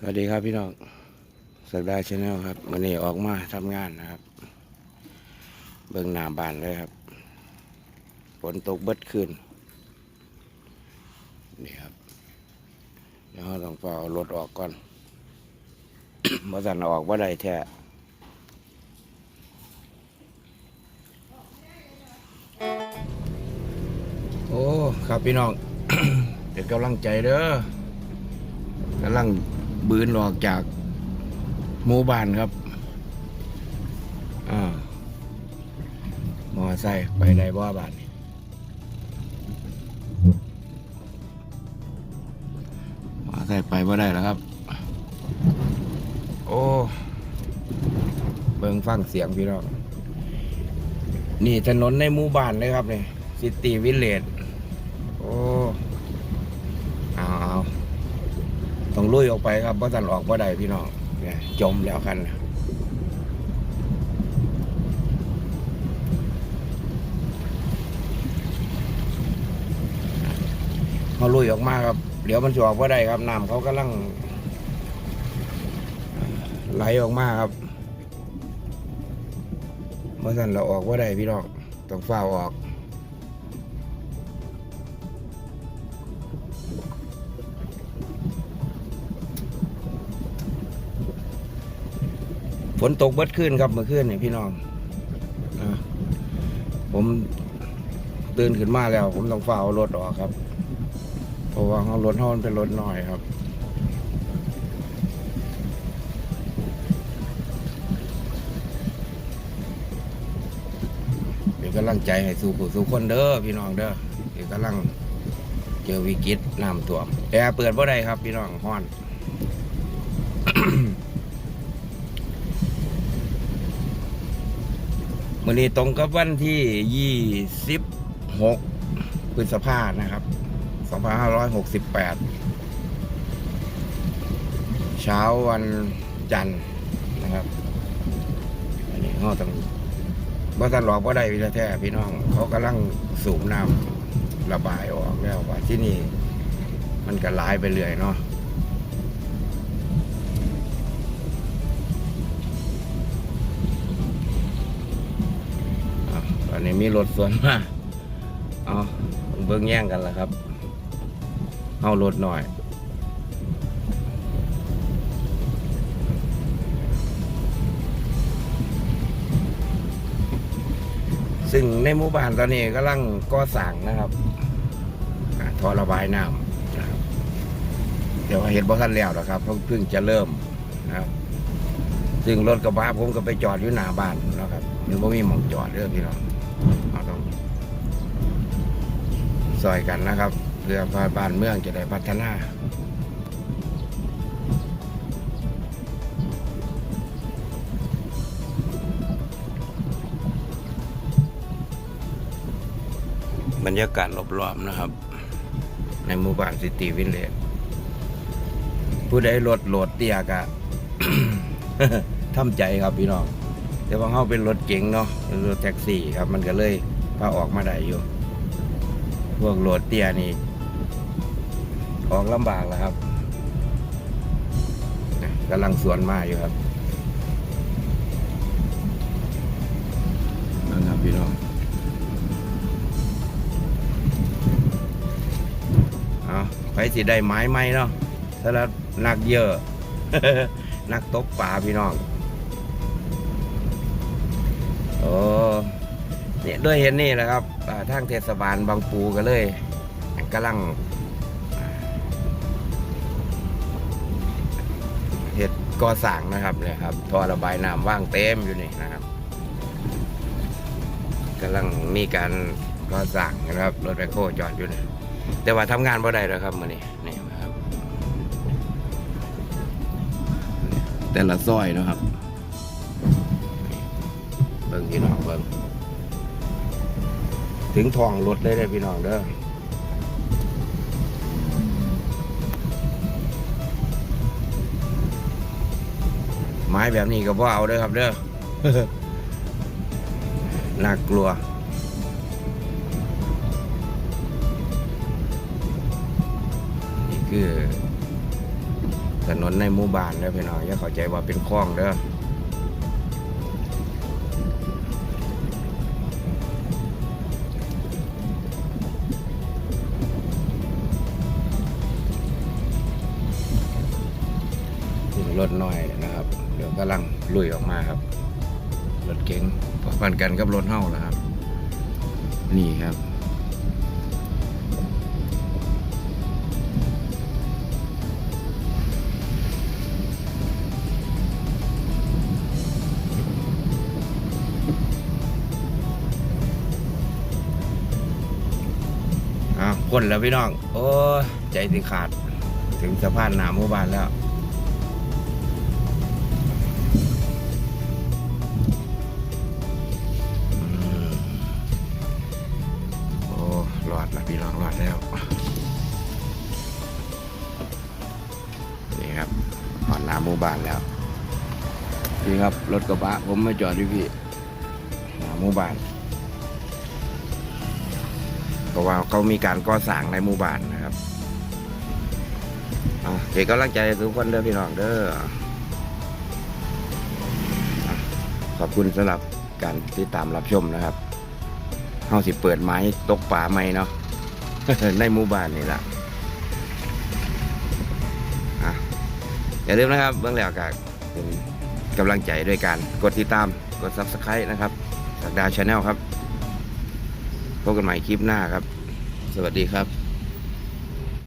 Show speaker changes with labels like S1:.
S1: สวัสดีครับพี่น้องสักดาชาแนลครับวันนี้ออกมาทำงานนะครับ เบิ่งหน้าบ้านเลยครับฝนตกเบิดขึ้นนี่ครับเดี๋ยวเราต้องเฝ้ารถออกก่อนเมื่อสันออกว่าได้แท้โอ้ ครับพี่น้องเดี๋ยวกำลังใจเด้อกำลัง บืนออกจากหมู่บ้านครับอ่ามอไซค์ไปได้บ่บ้านนี่มอไซค์ไปบ่ได้แล้วครับ โอ้เบิ่งฟังเสียงพี่น้องนี่ถนนในหมู่บ้านเลยครับนี่ซิตี้วิลเลจโอ้เอาเอา ต้องลุยออกไปครับเพราะสันออกว่าได้พี่น้องเนี่ยจมแล้วคันเขาลุยออกมาครับเดี๋ยวมันจะออกว่าได้ครับน้ำเขากำลังไหลออกมาครับเมื่อสันเราออกว่าได้พี่น้องต้องฝ้าออก ฝนตกเบิดขึ้นครับเมื่อคืนนี่พี่น้องอผมตื่นขึ้นมาแล้ว ผมต้องฝ่าเอารถออกครับ เพราะว่าเอารถห้อนเป็นรถน้อยครับเป็นกำลังใจให้สู่ผู้สู่คนเด้อพี่น้องเด้อเป็นกำลังเจอวิกฤตน้ำท่วมแอร์เปิดบ่ได้ครับ พี่น้องห้อน มื่อนี้ตรงกับวันที่ยี่สิบหกพฤษภานะครับสองพันห้าร้อยหกสิบแปดเช้าวันจันทร์นะครับ อันนี้เขาต้องบ่ทันหลอกว่ได้วิแท้พี่น้อง เขากำลังสูบน้ำระบายออกแล้วว่าที่นี่ มันก็หลายไปเรื่อยเนาะ มีรถสวนมาเอาเบิ่งแย่งกันแล้วครับเอารถหน่อยซึ่งในหมู่บ้านตอนนี้กำลังก่อสร้างนะครับท่อระบายน้ำนะครับ เดี๋ยวเห็นบ่ทันแล้วนะครับเพราะเพิ่งจะเริ่มนะครับ ซึ่งรถกระบะผมก็ไปจอดอยู่หน้าบ้านนะครับมันบ่มีหมองจอดเด้องพี่น้อง เราต้องซอยกันนะครับ เพื่อพาบ้านเมืองจะได้พัฒนาบรรยากาศรอบๆนะครับ ในหมู่บ้านซิตี้วินเลจผู้ใดรถโหลดเตียกะทำใจครับพี่น้อง แต่ว่าเขาเป็นรถเก๋งเนาะเป็นรถแท็กซี่ครับ มันก็เลยพาออกมาได้อยู่ พวกโหลดเตี้ยนี่ ออกลำบากแล้วครับกำลังสวนมาอยู่ครับนะครับพี่น้องเอาไปสิได้ไม้ไหมเนาะถ้าเราหนักเยอะ นักตกปลาพี่น้อง โอ้เนี่ยด้วยเห็นนี่แหละครับทางเทศบาลบางปูก็เลยกำลังเห็ดก่อสร้างนะครับเนี่ยครับท่อระบายน้ำว่างเต็มอยู่นี่นะครับกำลังมีการก่อสร้างนะครับรถแบคโฮจอดอยู่นี่แต่ว่าทำงานบ่ได้แล้วครับมื่อนี้นี่ครับ แต่ละซอยนะครับ เบิ่งพี่น้องเบิ่งถึงทองรถได้เลยพี่น้องเด้อไม้แบบนี้ก็บ่เอาเด้อครับเด้อน่ากลัวนี่คือถนนในหมู่บ้านเด้อพี่น้องอย่าเข้าใจว่าเป็นคลองเด้อ รถน้อยนะครับ เดี๋ยวกำลังลุยออกมาครับ รถเก๋งพันกันกับรถเฮ้าแล้วครับ นี่ครับอ้าวคนแล้วพี่น้อง โอ้ ใจสิขาด ถึงสะพานหนาหมู่บ้านแล้ว ดล้วพี่น้องรอดแล้วนี่ครับผ่อนน้าหมู่บ้านแล้วนี่ครับรถกระบะผมมาจอดอยู่พี่หน้าหมู่บ้านเพราะว่าเขามีการก่อสร้างในหมู่บ้านนะครับอะเอกกำลังใจทุกคนเด้อพี่น้องเด้อขอบคุณสำหรับการติดตามรับชมนะครับเฮาสิเปิดไม้ตกป่าไหมเนาะ ในหมู่บ้านนี่แหละอย่าลืมนะครับเบื้องแล้วก็เป็นกำลังใจด้วยการกดติดตามกด subscribe นะครับสักดาชาแนลครับพบกันใหม่คลิปหน้าครับ สวัสดีครับ